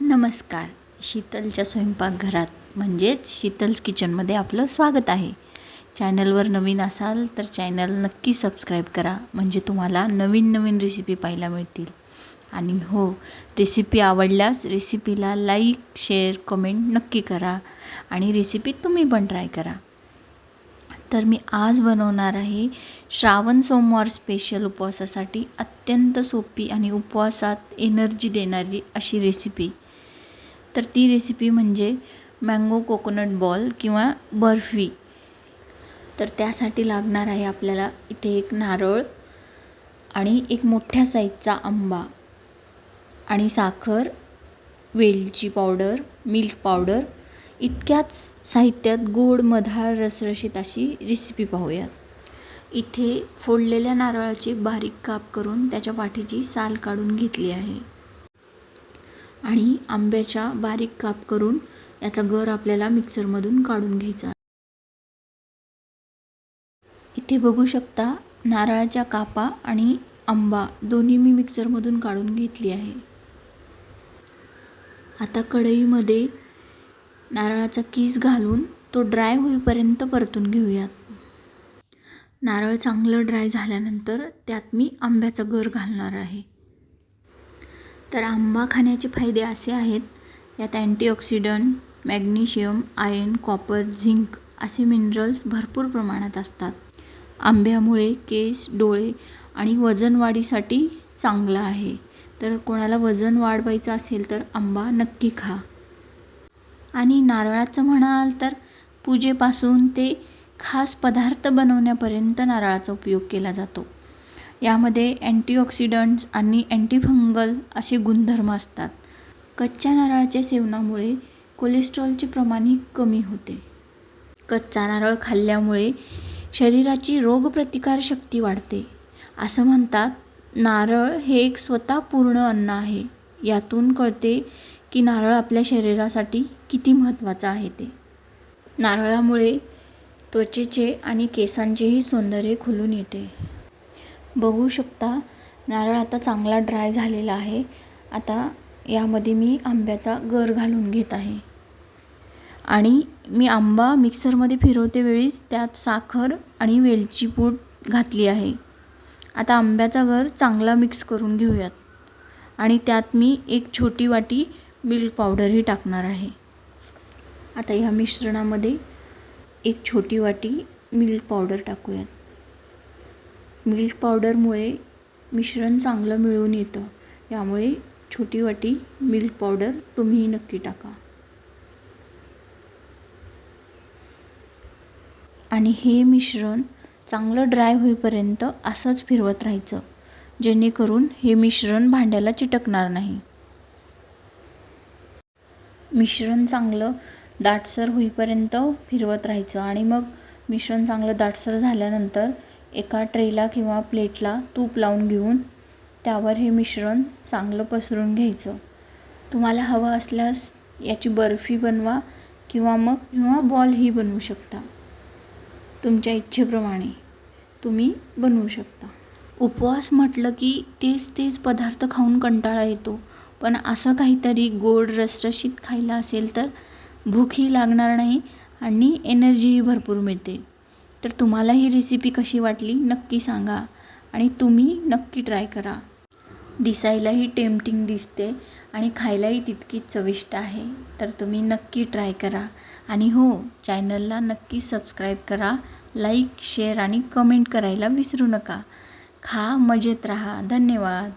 नमस्कार. शीतलच्या स्वयंपाकघरात म्हणजेच शीतल्स किचनमध्ये आपलं स्वागत आहे. चॅनलवर नवीन असाल तर चॅनल नक्की सबस्क्राईब करा म्हणजे तुम्हाला नवीन नवीन रेसिपी पाहायला मिळतील. आणि हो रेसिपी आवडल्यास रेसिपीला लाईक शेअर कमेंट नक्की करा आणि रेसिपी तुम्ही पण ट्राय करा. तर मी आज बनवणार आहे श्रावण सोमवार स्पेशल उपवासासाठी अत्यंत सोपी आणि उपवासात एनर्जी देणारी अशी रेसिपी तर ती रेसिपी म्हणजे मँगो कोकोनट बॉल किंवा बर्फी. तर त्यासाठी लागणार आहे आपल्याला इथे एक नारळ आणि एक मोठ्या साईजचा आंबा आणि साखर वेलची पावडर मिल्क पावडर इतक्याच साहित्यात गोड मधाळ रसरशीत अशी रेसिपी पाहूयात इथे फोडलेल्या नारळाची बारीक काप करून त्याच्या पाठीची साल काढून घेतली आहे. आणि आंब्याच्या बारीक काप करून याचा गर आपल्याला मिक्सरमधून काढून घ्यायचा इथे बघू शकता नारळाच्या कापा आणि आंबा दोन्ही मी मिक्सरमधून काढून घेतली आहे. आता कढईमध्ये नारळाचा कीस घालून तो ड्राय होईपर्यंत परतून घेऊयात. नारळ चांगलं ड्राय झाल्यानंतर त्यात मी आंब्याचा गर घालणार आहे. तर आंबा खाण्याचे फायदे असे आहेत. यात antioxidant magnesium iron copper zinc असे मिनरल्स भरपूर प्रमाणात असतात. आंब्यामुळे केस डोळे आणि वजन वाढीसाठी चांगलं आहे. तर कोणाला वजन वाढवायचं असेल तर आंबा नक्की खा. आणि नारळाचं म्हणाल तर पूजेपासून ते खास पदार्थ बनवण्यापर्यंत नारळाचा उपयोग केला जातो. यामध्ये अँटीऑक्सिडंट्स आणि अँटीफंगल असे गुणधर्म असतात. कच्च्या नारळाच्या सेवनामुळे कोलेस्ट्रॉलचे प्रमाणही कमी होते. कच्चा नारळ खाल्ल्यामुळे शरीराची रोगप्रतिकारशक्ती वाढते. असं म्हणतात नारळ हे एक स्वतः पूर्ण अन्न आहे. यातून कळते की नारळ आपल्या शरीरासाठी किती महत्त्वाचं आहे ते. नारळामुळे त्वचेचे आणि केसांचेही सौंदर्य खुलून येते. बघू शकता. नारळ आता चांगला ड्राय झालेला आहे. आता यामध्ये मी आंब्याचा गर घालून घेत आहे. आणि मी आंबा मिक्सरमध्ये फिरवते वेळीच त्यात साखर आणि वेलची पूड घातली आहे. आता आंब्याचा गर चांगला मिक्स करून घेऊयात. आणि त्यात मी एक छोटी वाटी मिल्क पावडरही टाकणार आहे. आता ह्या मिश्रणामध्ये एक छोटी वाटी मिल्क पावडर टाकूयात. मिल्क पावडरमुळे मिश्रण चांगलं मिळून येतं. यामुळे छोटी वाटी मिल्क पावडर तुम्हीही नक्की टाका. आणि हे मिश्रण चांगलं ड्राय होईपर्यंत असंच फिरवत राहायचं जेणेकरून हे मिश्रण भांड्याला चिटकणार नाही. मिश्रण चांगलं दाटसर होईपर्यंत फिरवत राहायचं आणि मग मिश्रण चांगलं दाटसर झाल्यानंतर एका ट्रेला किंवा प्लेटला तूप लावून घेऊन त्यावर हे मिश्रण चांगलं पसरून घ्यायचं. तुम्हाला हवं असल्यास याची बर्फी बनवा किंवा मग किंवा बॉलही बनवू शकता. तुमच्या इच्छेप्रमाणे तुम्ही बनवू शकता. उपवास म्हटलं की तेच तेच पदार्थ खाऊन कंटाळा येतो. पण असं काहीतरी गोड रसरशीत खायला असेल तर भूकही लागणार नाही आणि एनर्जीही भरपूर मिळते. तर तुम्हाला ही रेसिपी कशी वाटली नक्की सांगा. आणि तुम्ही नक्की ट्राय करा. दिसायलाही टेम्पटिंग दिसते आणि खायलाही तितकीच चविष्ट आहे. तर तुम्ही नक्की ट्राय करा. आणि हो चॅनलला नक्की सबस्क्राईब करा. लाईक शेअर आणि कमेंट करायला विसरू नका. खा मजेत राहा. धन्यवाद.